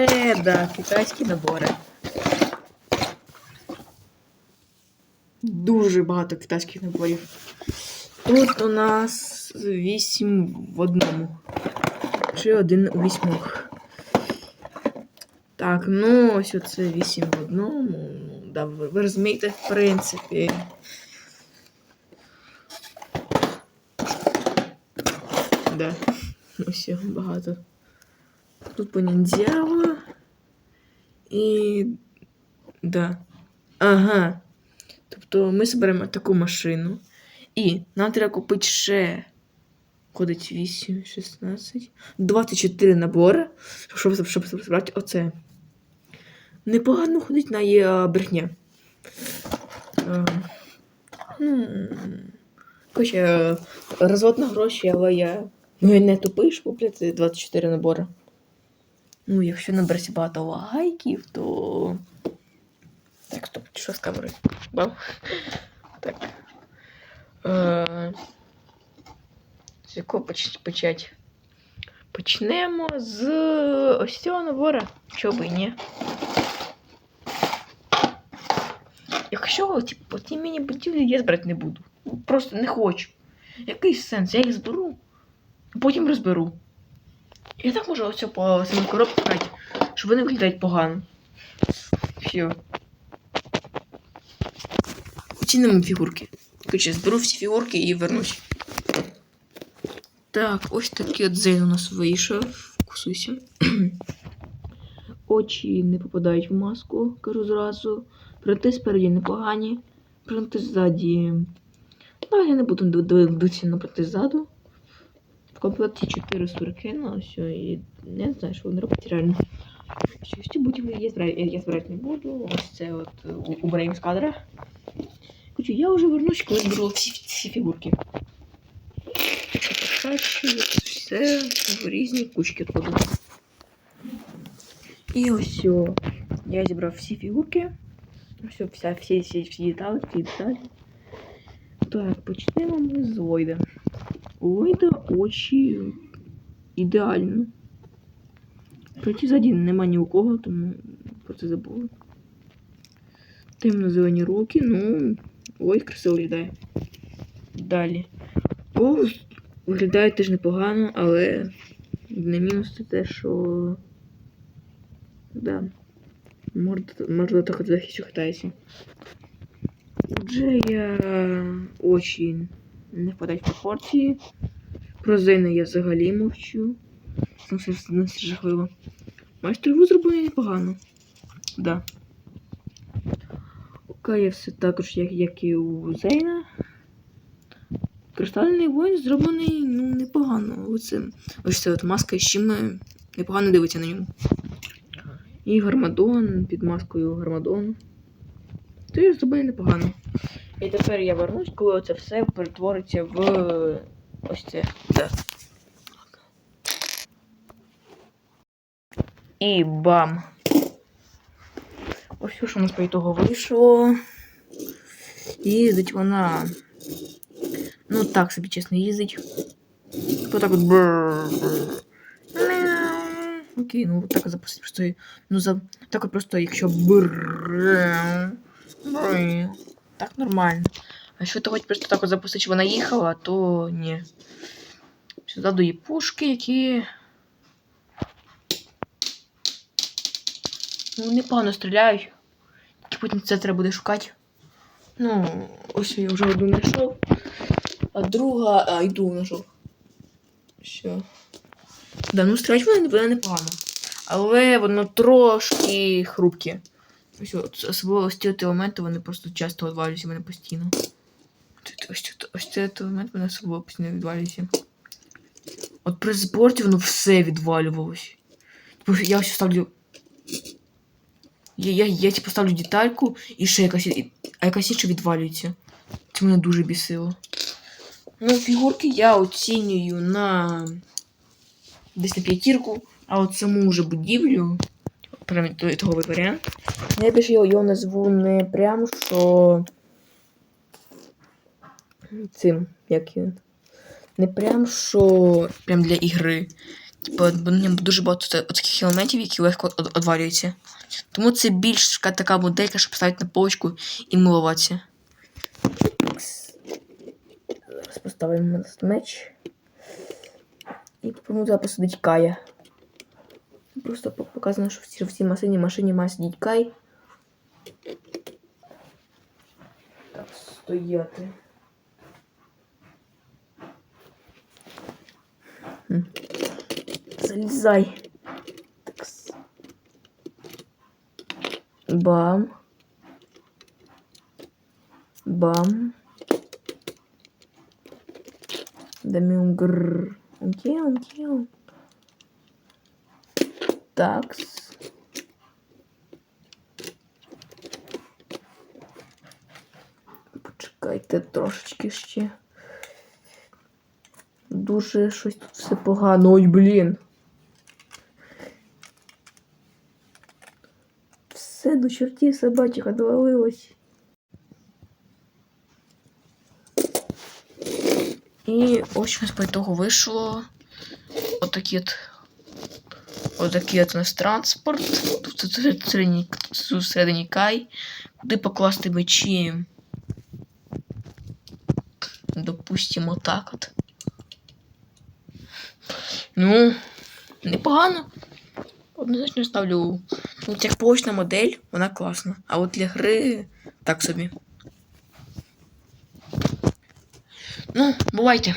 Е, да, китайські набори. Дуже багато китайських наборів. Тут у нас 8 в одному. Чи один у вісьмох. Так, ну ось оце 8 в одному. Ну, да, ви, ви розумієте, в принципі. Да. Ось його багато. Тут поніндзява. І. Да. Ага. Тобто ми зберемо таку машину. І нам треба купити ще. Ходить 8, 16, 24 набори, щоб, щоб, збирати оце. Непогано ходить на є брехня. Е, ну, Короче, е, розвод гроші, але я. Ну, я не тупий, щоб купити 24 набори. Ну, якщо набереться багато лайків, то. Так, стоп, що з камерою? Бам. Так. Е... З якого поч- почать? Почнемо з ось цього набора. Чого би і ні. Якщо типу, ті міні-будівлі я збирати не буду. Просто не хочу. Який сенс? Я їх зберу, а потім розберу. Я так можу ось по коробці брати, щоб вони виглядають погано. Все. Оцінимо фігурки. Короче, зберу всі фігурки і вернусь. Так, ось такий от зейн у нас вийшов. Вкусуйся. Очі не попадають в маску, кажу зразу. Принти спереді непогані. Принти ззаді. Ну, я не буду ду- ду- дивитися на принти ззаду. В комплекті 4 сурки, ну все, і не знаю, що вони роблять реально. Що ці будівлі я збирати, я збирати не буду. Ось це от убираємо з кадра. Короче, я вже вернусь, коли зберу всі, всі фігурки. Перші, все в різні кучки кладу. І ось. Я зібрав всі фігурки. Все, вся, всі, всі, всі деталі, всі деталі. Так, почнемо ми з Ллойда. У очі ідеально. Проти ззаді нема ні у кого, тому про це забули. Темно-зелені руки, ну, ой, красиво виглядає. Далі. О, виглядає теж непогано, але не мінус це те, що. Да. Морда, так захищу хитається. Вже я очі не впадають пропорції. Про Зейна я взагалі мовчу. Це все, жахливо. Майстер зроблений непогано. Да. Окей, все також, як, як і у Зейна. Кристальний воїн зроблений ну, непогано. Оце, ось це от маска з чим непогано дивиться на ньому. І гармадон під маскою гармадон. Теж зроблений непогано. І тепер я вернусь, коли це все перетвориться в ось це. І бам! Ось що у нас по ітогу вийшло. Їздить вона. Ну, так собі чесно їздить. То так от. Окей, ну так от просто. Ну, за... так от просто, якщо бррр. Так нормально. А якщо ти хоч просто так от запустити, щоб вона їхала, то ні. Ззаду є пушки, які. Ну, непогано стріляють. Тільки потім це треба буде шукати. Ну, ось я вже одну знайшов. А друга. А, йду знайшов. Що? Да, ну стріляти вона вона непогано. Але воно трошки хрупке. Ось, особливо ось ці елементи, вони просто часто відвалюються в мене постійно. Ось, ось, ось цей елемент мене особливо постійно відвалюється. От при зборці воно все відвалювалось. Типу, Я ось ставлю. Я, я, я типу ставлю детальку і ще якась, а якась інша відвалюється. Це мене дуже бісило. Ну, фігурки я оцінюю на десь на п'ятірку, а от саму вже будівлю, прям ітоговий варіант. Я більше його, назву не прям, що цим, як він. Не прям, що прям для ігри. Типу, бо на ньому дуже багато та- таких елементів, які легко од- одвалюються. Тому це більш така, така моделька, щоб ставити на полочку і милуватися. Зараз поставимо на меч. І попробуємо туди посадити Кая. Просто по- показано, що в цій, в цій машині, машині має сидіти Кай. Так, стояти. Хм. Залізай. Такс. Бам. Бам. Даміум грррр. Окей, окей. Такс. Почекайте трошечки ще. Дуже щось тут все погано. Ой, блін. Все до чертів собачих одвалилось. І ось нас по итогу вийшло. Отакий от. Отакий от у нас транспорт. Тут всередині, кай. Куди покласти мечі. Допустимо так от. Ну, непогано. Однозначно ставлю. Ну, як почна модель, вона класна. А от для гри так собі. Ну, бувайте.